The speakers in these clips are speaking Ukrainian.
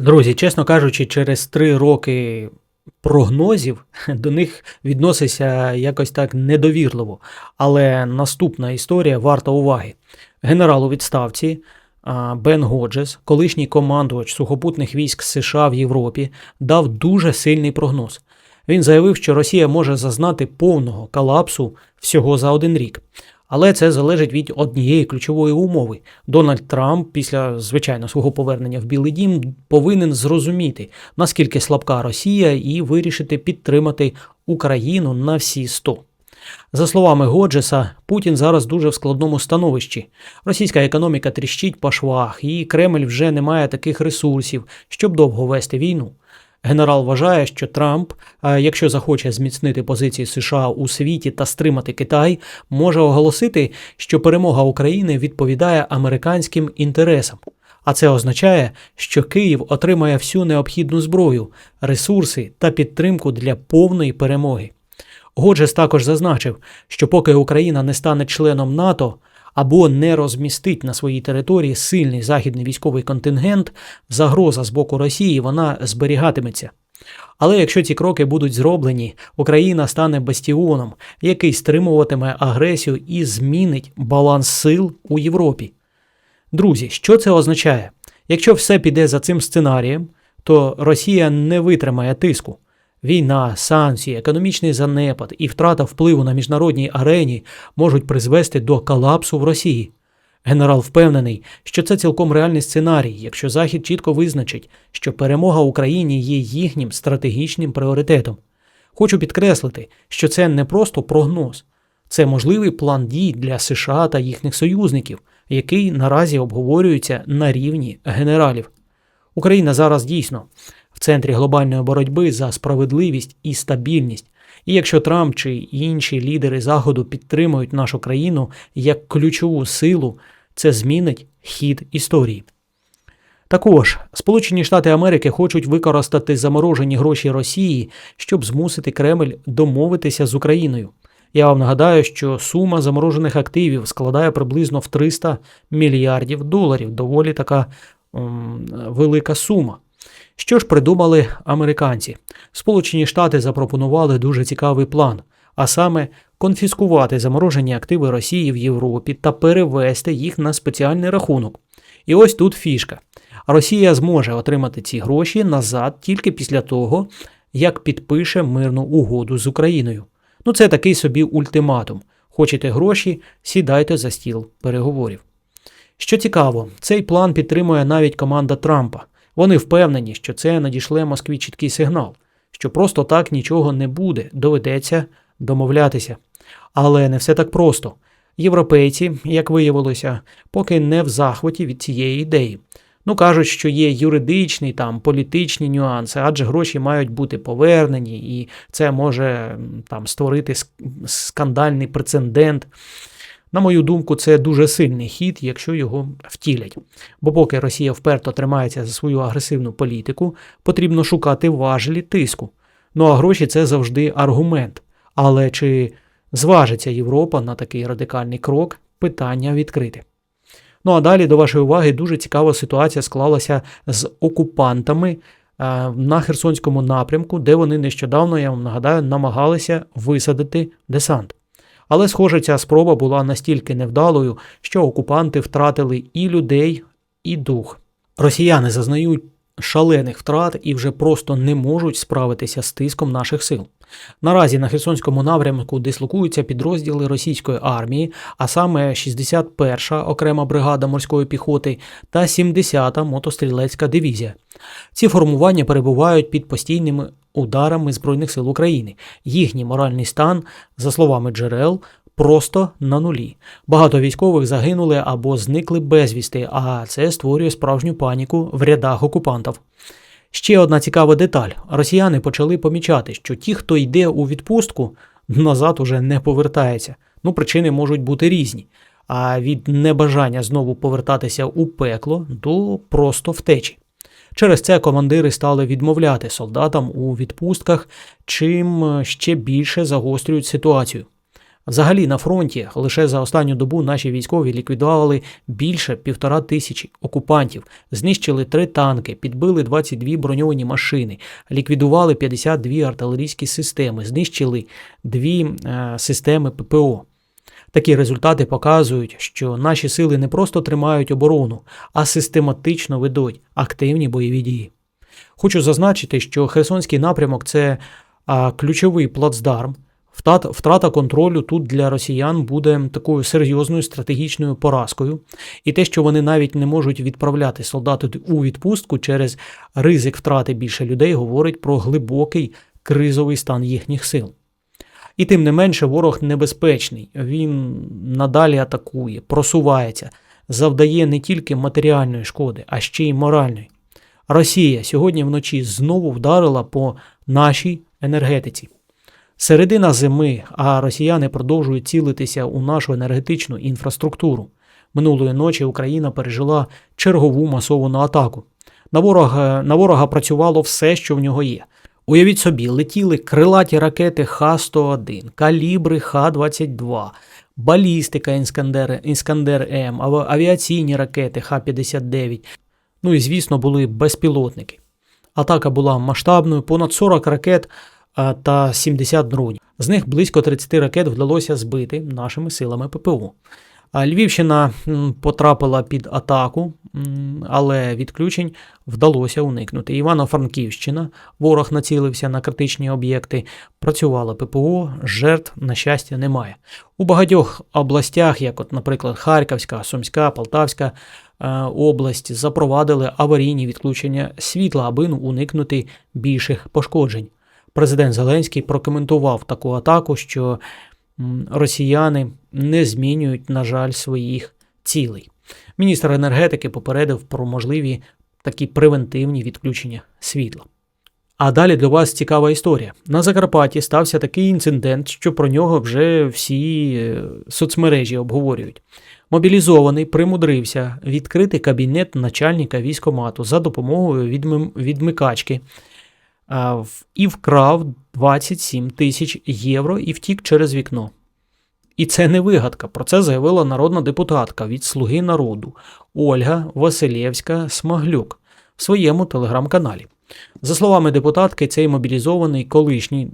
Друзі, чесно кажучи, через три роки прогнозів до них відноситься якось так недовірливо. Але наступна історія варта уваги. Генерал у відставці Бен Годжес, колишній командувач сухопутних військ США в Європі, дав дуже сильний прогноз. Він заявив, що Росія може зазнати повного колапсу всього за один рік. Але це залежить від однієї ключової умови. Дональд Трамп, після звичайно свого повернення в Білий Дім, повинен зрозуміти, наскільки слабка Росія, і вирішити підтримати Україну на всі 100. За словами Годжеса, Путін зараз дуже в складному становищі. Російська економіка тріщить по швах, і Кремль вже не має таких ресурсів, щоб довго вести війну. Генерал вважає, що Трамп, якщо захоче зміцнити позиції США у світі та стримати Китай, може оголосити, що перемога України відповідає американським інтересам. А це означає, що Київ отримає всю необхідну зброю, ресурси та підтримку для повної перемоги. Годжес також зазначив, що поки Україна не стане членом НАТО або не розмістить на своїй території сильний західний військовий контингент, загроза з боку Росії вона зберігатиметься. Але якщо ці кроки будуть зроблені, Україна стане бастіоном, який стримуватиме агресію і змінить баланс сил у Європі. Друзі, що це означає? Якщо все піде за цим сценарієм, то Росія не витримає тиску. Війна, санкції, економічний занепад і втрата впливу на міжнародній арені можуть призвести до колапсу в Росії. Генерал впевнений, що це цілком реальний сценарій, якщо Захід чітко визначить, що перемога Україні є їхнім стратегічним пріоритетом. Хочу підкреслити, що це не просто прогноз, це можливий план дій для США та їхніх союзників, який наразі обговорюється на рівні генералів. Україна зараз дійсно в центрі глобальної боротьби за справедливість і стабільність. І якщо Трамп чи інші лідери Заходу підтримують нашу країну як ключову силу, це змінить хід історії. Також Сполучені Штати Америки хочуть використати заморожені гроші Росії, щоб змусити Кремль домовитися з Україною. Я вам нагадаю, що сума заморожених активів складає приблизно в 300 мільярдів доларів. Доволі така м, велика сума. Що ж придумали американці? Сполучені Штати запропонували дуже цікавий план, а саме конфіскувати заморожені активи Росії в Європі та перевести їх на спеціальний рахунок. І ось тут фішка. Росія зможе отримати ці гроші назад тільки після того, як підпише мирну угоду з Україною. Ну, це такий собі ультиматум. Хочете гроші, сідайте за стіл переговорів. Що цікаво, цей план підтримує навіть команда Трампа. Вони впевнені, що це надішле Москві чіткий сигнал, що просто так нічого не буде, доведеться домовлятися. Але не все так просто. Європейці, як виявилося, поки не в захваті від цієї ідеї. Ну кажуть, що є юридичні там політичні нюанси, адже гроші мають бути повернені, і це може там створити скандальний прецедент. На мою думку, це дуже сильний хід, якщо його втілять. Бо поки Росія вперто тримається за свою агресивну політику, потрібно шукати важелі тиску. Ну а гроші це завжди аргумент. Але чи зважиться Європа на такий радикальний крок, питання відкрите. Ну а далі до вашої уваги дуже цікава ситуація склалася з окупантами на Херсонському напрямку, де вони нещодавно, я вам нагадаю, намагалися висадити десант. Але, схоже, ця спроба була настільки невдалою, що окупанти втратили і людей, і дух. Росіяни зазнають шалених втрат і вже просто не можуть справитися з тиском наших сил. Наразі на Херсонському напрямку дислокуються підрозділи російської армії, а саме 61-ша окрема бригада морської піхоти та 70-та мотострілецька дивізія. Ці формування перебувають під постійними ударами Збройних сил України. Їхній моральний стан, за словами джерел, просто на нулі. Багато військових загинули або зникли безвісти, а це створює справжню паніку в рядах окупантів. Ще одна цікава деталь: росіяни почали помічати, що ті, хто йде у відпустку, назад уже не повертається. Ну, причини можуть бути різні. А від небажання знову повертатися у пекло до просто втечі. Через це командири стали відмовляти солдатам у відпустках, чим ще більше загострюють ситуацію. Взагалі на фронті лише за останню добу наші військові ліквідували більше півтора тисячі окупантів, знищили три танки, підбили 22 броньовані машини, ліквідували 52 артилерійські системи, знищили дві е, системи ППО. Такі результати показують, що наші сили не просто тримають оборону, а систематично ведуть активні бойові дії. Хочу зазначити, що Херсонський напрямок це ключовий плацдарм. Втрата контролю тут для росіян буде такою серйозною стратегічною поразкою, і те, що вони навіть не можуть відправляти солдати у відпустку через ризик втрати більше людей, говорить про глибокий кризовий стан їхніх сил. І тим не менше, ворог небезпечний. Він надалі атакує, просувається, завдає не тільки матеріальної шкоди, а ще й моральної. Росія сьогодні вночі знову вдарила по нашій енергетиці. Середина зими, а росіяни продовжують цілитися у нашу енергетичну інфраструктуру. Минулої ночі Україна пережила чергову масовану атаку. На ворога, на ворога працювало все, що в нього є. Уявіть собі, летіли крилаті ракети Х-101, калібри Х-22, балістика Іскандер, Іскандер М, авіаційні ракети Х-59. Ну і, звісно, були безпілотники. Атака була масштабною, понад 40 ракет та 70 дронів. З них близько 30 ракет вдалося збити нашими силами ППО. Львівщина потрапила під атаку, але відключень вдалося уникнути. Івано-Франківщина, ворог націлився на критичні об'єкти, працювала ППО, жертв, на щастя, немає. У багатьох областях, як, от, наприклад, Харківська, Сумська, Полтавська е, область, запровадили аварійні відключення світла, аби уникнути більших пошкоджень. Президент Зеленський прокоментував таку атаку, що росіяни не змінюють, на жаль, своїх цілей. Міністр енергетики попередив про можливі такі превентивні відключення світла. А далі для вас цікава історія. На Закарпатті стався такий інцидент, що про нього вже всі е, соцмережі обговорюють. Мобілізований примудрився відкрити кабінет начальника військомату за допомогою відмикачки і вкрав 27 тисяч євро і втік через вікно. І це не вигадка. Про це заявила народна депутатка від Слуги народу Ольга Василєвська Смаглюк в своєму телеграм-каналі. За словами депутатки, цей мобілізований колишній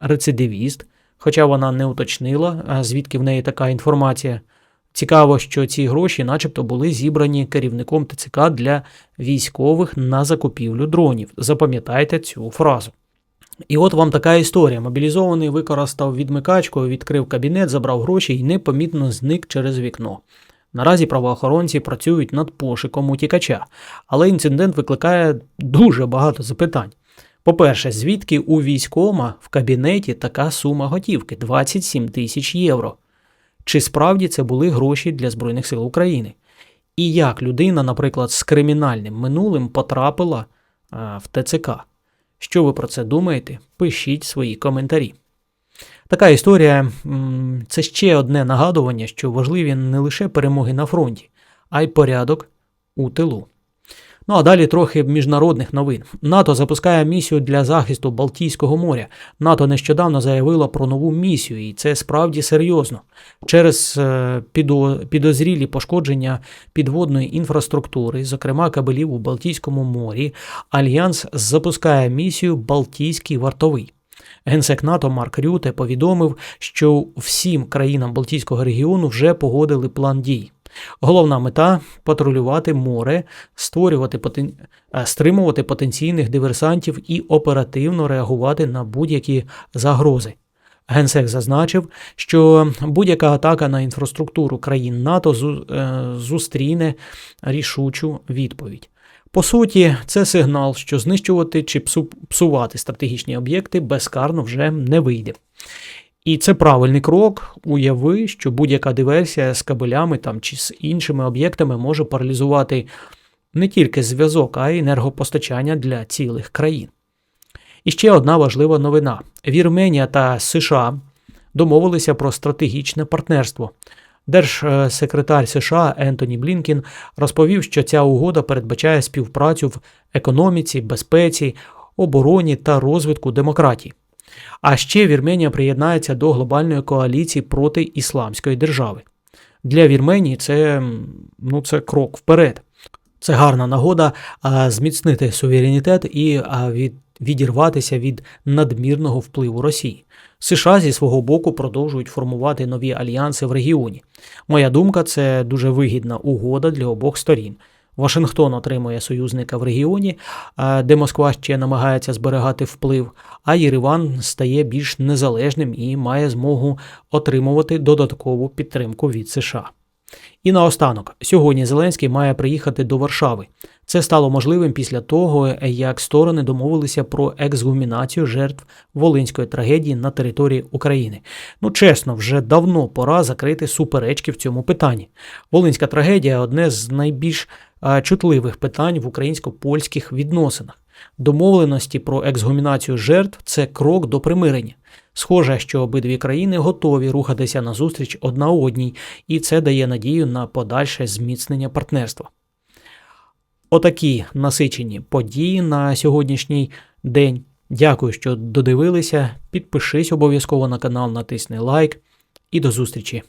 рецидивіст, хоча вона не уточнила, звідки в неї така інформація. Цікаво, що ці гроші, начебто, були зібрані керівником ТЦК для військових на закупівлю дронів. Запам'ятайте цю фразу. І от вам така історія. Мобілізований використав відмикачку, відкрив кабінет, забрав гроші і непомітно зник через вікно. Наразі правоохоронці працюють над пошуком утікача, але інцидент викликає дуже багато запитань. По-перше, звідки у військома в кабінеті така сума готівки 27 тисяч євро? Чи справді це були гроші для Збройних сил України? І як людина, наприклад, з кримінальним минулим потрапила а, в ТЦК? Що ви про це думаєте? Пишіть свої коментарі. Така історія це ще одне нагадування, що важливі не лише перемоги на фронті, а й порядок у тилу. Ну а далі трохи міжнародних новин. НАТО запускає місію для захисту Балтійського моря. НАТО нещодавно заявило про нову місію, і це справді серйозно. Через е, підозрілі пошкодження підводної інфраструктури, зокрема кабелів у Балтійському морі, Альянс запускає місію Балтійський вартовий. Генсек НАТО Марк Рюте повідомив, що всім країнам Балтійського регіону вже погодили план дій. Головна мета патрулювати море, створювати е, стримувати потенційних диверсантів і оперативно реагувати на будь-які загрози. Генсек зазначив, що будь-яка атака на інфраструктуру країн НАТО е, зустріне рішучу відповідь. По суті, це сигнал, що знищувати чи псувати стратегічні об'єкти безкарно вже не вийде. І це правильний крок. Уяви, що будь-яка диверсія з кабелями там, чи з іншими об'єктами може паралізувати не тільки зв'язок, а й енергопостачання для цілих країн. І ще одна важлива новина: Вірменія та США домовилися про стратегічне партнерство. Держсекретар США Ентоні Блінкін розповів, що ця угода передбачає співпрацю в економіці, безпеці, обороні та розвитку демократії. А ще Вірменія приєднається до глобальної коаліції проти ісламської держави. Для Вірменії це, ну, це крок вперед. Це гарна нагода зміцнити суверенітет і від, відірватися від надмірного впливу Росії. США зі свого боку продовжують формувати нові альянси в регіоні. Моя думка, це дуже вигідна угода для обох сторін. Вашингтон отримує союзника в регіоні, де Москва ще намагається зберігати вплив, а Єреван стає більш незалежним і має змогу отримувати додаткову підтримку від США. І наостанок, сьогодні Зеленський має приїхати до Варшави. Це стало можливим після того, як сторони домовилися про ексгумінацію жертв волинської трагедії на території України. Ну чесно, вже давно пора закрити суперечки в цьому питанні. Волинська трагедія одне з найбільш чутливих питань в українсько-польських відносинах. Домовленості про ексгумінацію жертв це крок до примирення. Схоже, що обидві країни готові рухатися назустріч одна одній, і це дає надію на подальше зміцнення партнерства. Отакі насичені події на сьогоднішній день. Дякую, що додивилися. Підпишись обов'язково на канал, натисни лайк і до зустрічі!